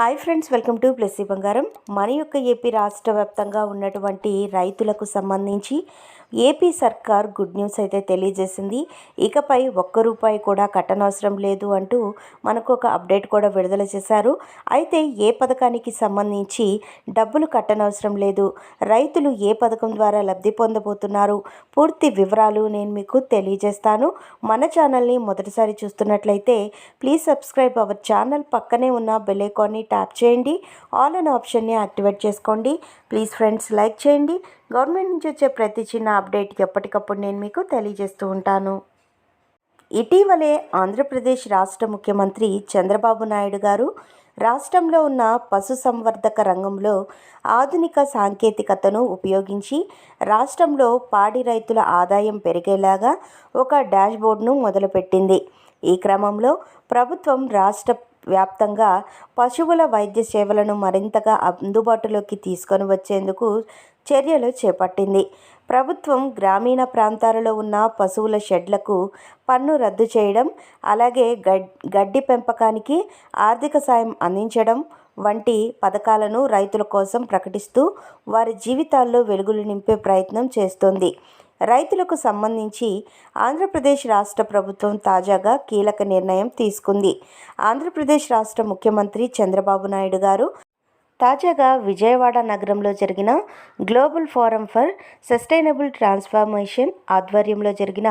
Hi friends welcome to Plessy Bangaram. మన యొక్క AP రాష్ట్ర వ్యాప్తంగా ఉన్నటువంటి రైతులకు సంబంధించి ఏపీ సర్కార్ గుడ్ న్యూస్ అయితే తెలియజేసింది. ఇకపై ఒక్క రూపాయి కూడా కట్టనవసరం లేదు అంటూ మనకు ఒక అప్డేట్ కూడా విడుదల చేశారు. అయితే ఏ పథకానికి సంబంధించి డబ్బులు కట్టనవసరం లేదు. రైతులు ఏ పథకం ద్వారా లబ్ధి పొందబోతున్నారు? పూర్తి వివరాలు నేను మీకు తెలియజేస్తాను. మన ఛానల్ని మొదటిసారి చూస్తున్నట్లయితే ప్లీజ్ సబ్స్క్రైబ్ అవర్ ఛానల్. పక్కనే ఉన్న బెల్ ఐకాన్ని ట్యాప్ చేయండి. ఆల్ అన్ ఆప్షన్ని యాక్టివేట్ చేసుకోండి. ప్లీజ్ ఫ్రెండ్స్ లైక్ చేయండి. గవర్నమెంట్ నుంచి వచ్చే ప్రతి చిన్న అప్డేట్ ఎప్పటికప్పుడు నేను మీకు తెలియజేస్తూ ఉంటాను. ఇటీవలే ఆంధ్రప్రదేశ్ రాష్ట్ర ముఖ్యమంత్రి చంద్రబాబు నాయుడు గారు రాష్ట్రంలో ఉన్న పశుసంవర్ధక రంగంలో ఆధునిక సాంకేతికతను ఉపయోగించి రాష్ట్రంలో పాడి రైతుల ఆదాయం పెరిగేలాగా ఒక డాష్బోర్డ్ను మొదలుపెట్టింది. ఈ క్రమంలో ప్రభుత్వం రాష్ట్ర వ్యాప్తంగా పశువుల వైద్య సేవలను మరింతగా అందుబాటులోకి తీసుకొని వచ్చేందుకు చర్యలు చేపట్టింది. ప్రభుత్వం గ్రామీణ ప్రాంతాలలో ఉన్న పశువుల షెడ్లకు పన్ను రద్దు చేయడం అలాగే గడ్డి పెంపకానికి ఆర్థిక సాయం అందించడం వంటి పథకాలను రైతుల కోసం ప్రకటిస్తూ వారి జీవితాల్లో వెలుగులు నింపే ప్రయత్నం చేస్తోంది. రైతులకు సంబంధించి ఆంధ్రప్రదేశ్ రాష్ట్ర ప్రభుత్వం తాజాగా కీలక నిర్ణయం తీసుకుంది. ఆంధ్రప్రదేశ్ రాష్ట్ర ముఖ్యమంత్రి చంద్రబాబు నాయుడు గారు తాజాగా విజయవాడ నగరంలో జరిగిన global forum for sustainable transformation ఆధ్వర్యంలో జరిగిన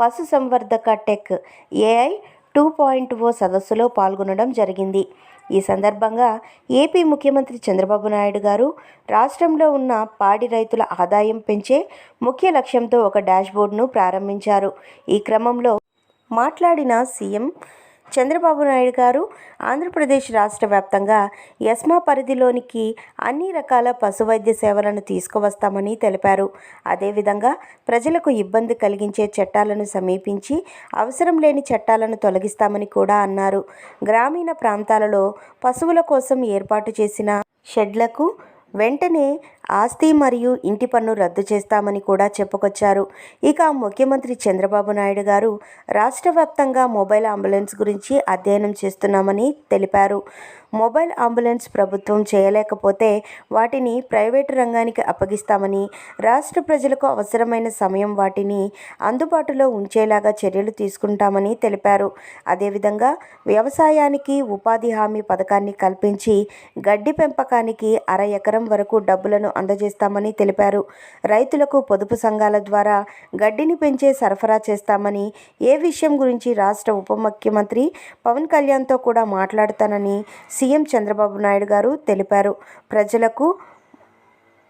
పశుసంవర్ధక tech AI two point O సదస్సులో పాల్గొనడం జరిగింది. ఈ సందర్భంగా ఏపీ ముఖ్యమంత్రి చంద్రబాబు నాయుడు గారు రాష్ట్రంలో ఉన్న పాడి రైతుల ఆదాయం పెంచే ముఖ్య లక్ష్యంతో ఒక డాష్బోర్డ్ను ప్రారంభించారు. ఈ క్రమంలో మాట్లాడిన సీఎం చంద్రబాబు నాయుడు గారు ఆంధ్రప్రదేశ్ రాష్ట్ర వ్యాప్తంగా ఎస్మా పరిధిలోనికి అన్ని రకాల పశువైద్య సేవలను తీసుకువస్తామని తెలిపారు. అదేవిధంగా ప్రజలకు ఇబ్బంది కలిగించే చట్టాలను సమీపించి అవసరం లేని చట్టాలను తొలగిస్తామని కూడా అన్నారు. గ్రామీణ ప్రాంతాలలో పశువుల కోసం ఏర్పాటు చేసిన షెడ్లకు వెంటనే ఆస్తి మరియు ఇంటి పన్ను రద్దు చేస్తామని కూడా చెప్పుకొచ్చారు. ఇక ముఖ్యమంత్రి చంద్రబాబు నాయుడు గారు రాష్ట్ర వ్యాప్తంగా మొబైల్ అంబులెన్స్ గురించి అధ్యయనం చేస్తున్నామని తెలిపారు. మొబైల్ అంబులెన్స్ ప్రభుత్వం చేయలేకపోతే వాటిని ప్రైవేటు రంగానికి అప్పగిస్తామని రాష్ట్ర ప్రజలకు అవసరమైన సమయం వాటిని అందుబాటులో ఉంచేలాగా చర్యలు తీసుకుంటామని తెలిపారు. అదేవిధంగా వ్యవసాయానికి ఉపాధి హామీ పథకాన్ని కల్పించి గడ్డి పెంపకానికి అర ఎకరం వరకు డబ్బులను అందజేస్తామని తెలిపారు. రైతులకు పొదుపు సంఘాల ద్వారా గడ్డిని పెంచే సరఫరా చేస్తామని ఏ విషయం గురించి రాష్ట్ర ఉప ముఖ్యమంత్రి పవన్ కళ్యాణ్తో కూడా మాట్లాడతానని సీఎం చంద్రబాబు నాయుడు గారు తెలిపారు. ప్రజలకు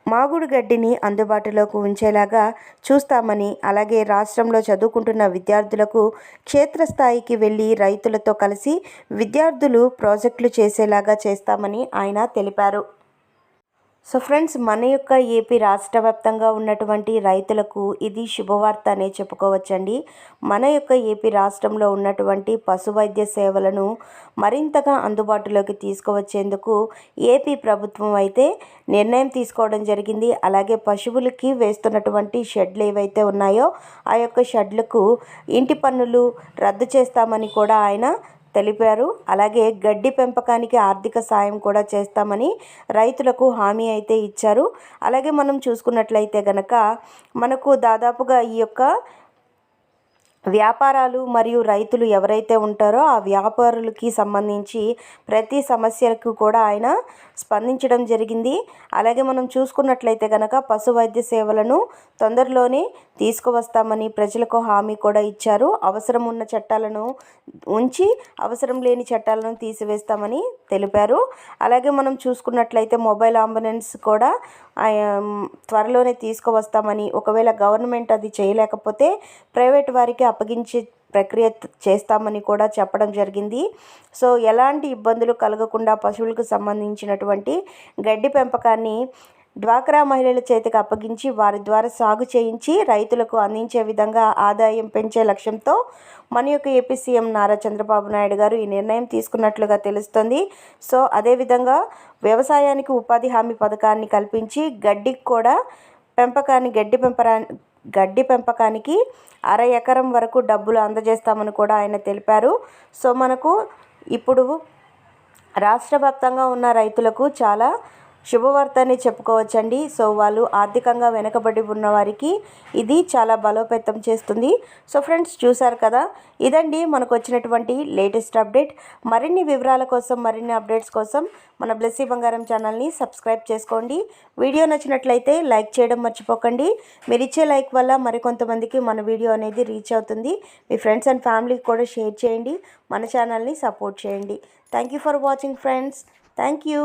మాగుడు గడ్డిని అందుబాటులోకి ఉంచేలాగా చూస్తామని అలాగే రాష్ట్రంలో చదువుకుంటున్న విద్యార్థులకు క్షేత్రస్థాయికి వెళ్ళి రైతులతో కలిసి విద్యార్థులు ప్రాజెక్టులు చేసేలాగా చేస్తామని ఆయన తెలిపారు. సో ఫ్రెండ్స్ మన యొక్క ఏపీ రాష్ట్ర వ్యాప్తంగా ఉన్నటువంటి రైతులకు ఇది శుభవార్త అనే చెప్పుకోవచ్చండి. మన యొక్క ఏపీ రాష్ట్రంలో ఉన్నటువంటి పశు వైద్య సేవలను మరింతగా అందుబాటులోకి తీసుకువచ్చేందుకు ఏపీ ప్రభుత్వం అయితే నిర్ణయం తీసుకోవడం జరిగింది. అలాగే పశువులకి వేస్తున్నటువంటి షెడ్లు ఏవైతే ఉన్నాయో ఆ యొక్క షెడ్లకు ఇంటి పన్నులు రద్దు చేస్తామని కూడా ఆయన తెలిపారు. అలాగే గడ్డి పెంపకానికి ఆర్థిక సాయం కూడా చేస్తామని రైతులకు హామీ అయితే ఇచ్చారు. అలాగే మనం చూసుకున్నట్లయితే గనక మనకు దాదాపుగా ఈ యొక్క వ్యాపారాలు మరియు రైతులు ఎవరైతే ఉంటారో ఆ వ్యాపారులకి సంబంధించి ప్రతి సమస్యలకు కూడా ఆయన స్పందించడం జరిగింది. అలాగే మనం చూసుకున్నట్లయితే కనుక పశు వైద్య సేవలను తొందరలోనే తీసుకువస్తామని ప్రజలకు హామీ కూడా ఇచ్చారు. అవసరం ఉన్న చట్టాలను ఉంచి అవసరం లేని చట్టాలను తీసివేస్తామని తెలిపారు. అలాగే మనం చూసుకున్నట్లయితే మొబైల్ అంబులెన్స్ కూడా త్వరలోనే తీసుకువస్తామని ఒకవేళ గవర్నమెంట్ అది చేయలేకపోతే ప్రైవేట్ వారికి అప్పగించే ప్రక్రియ చేస్తామని కూడా చెప్పడం జరిగింది. సో ఎలాంటి ఇబ్బందులు కలగకుండా పశువులకు సంబంధించినటువంటి గడ్డి పెంపకాన్ని డ్వాక్రా మహిళల చేతికి అప్పగించి వారి ద్వారా సాగు చేయించి రైతులకు అందించే విధంగా ఆదాయం పెంచే లక్ష్యంతో మన యొక్క ఏపీ సీఎం నారా చంద్రబాబు నాయుడు గారు ఈ నిర్ణయం తీసుకున్నట్లుగా తెలుస్తుంది. సో అదేవిధంగా వ్యవసాయానికి ఉపాధి హామీ పథకాన్ని కల్పించి గడ్డికి కూడా పెంపకాన్ని గడ్డి పెంపరా గడ్డి పెంపకానికి అర ఎకరం వరకు డబ్బులు అందజేస్తామని కూడా ఆయన తెలిపారు. సో మనకు ఇప్పుడు రాష్ట్ర వ్యాప్తంగా ఉన్న రైతులకు చాలా శుభవార్తని చెప్పుకోవచ్చండి. సో వాళ్ళు ఆర్థికంగా వెనుకబడి ఉన్న వారికి ఇది చాలా బలోపేతం చేస్తుంది. సో ఫ్రెండ్స్ చూసారు కదా? ఇదండి మనకు వచ్చినటువంటి లేటెస్ట్ అప్డేట్. మరిన్ని వివరాల కోసం మరిన్ని అప్డేట్స్ కోసం మన బ్లెస్సీ బంగారం ఛానల్ని సబ్స్క్రైబ్ చేసుకోండి. వీడియో నచ్చినట్లయితే లైక్ చేయడం మర్చిపోకండి. మీరు ఇచ్చే లైక్ వల్ల మరికొంతమందికి మన వీడియో అనేది రీచ్ అవుతుంది. మీ ఫ్రెండ్స్ అండ్ ఫ్యామిలీకి కూడా షేర్ చేయండి. మన ఛానల్ని సపోర్ట్ చేయండి. Thank you for watching friends. Thank you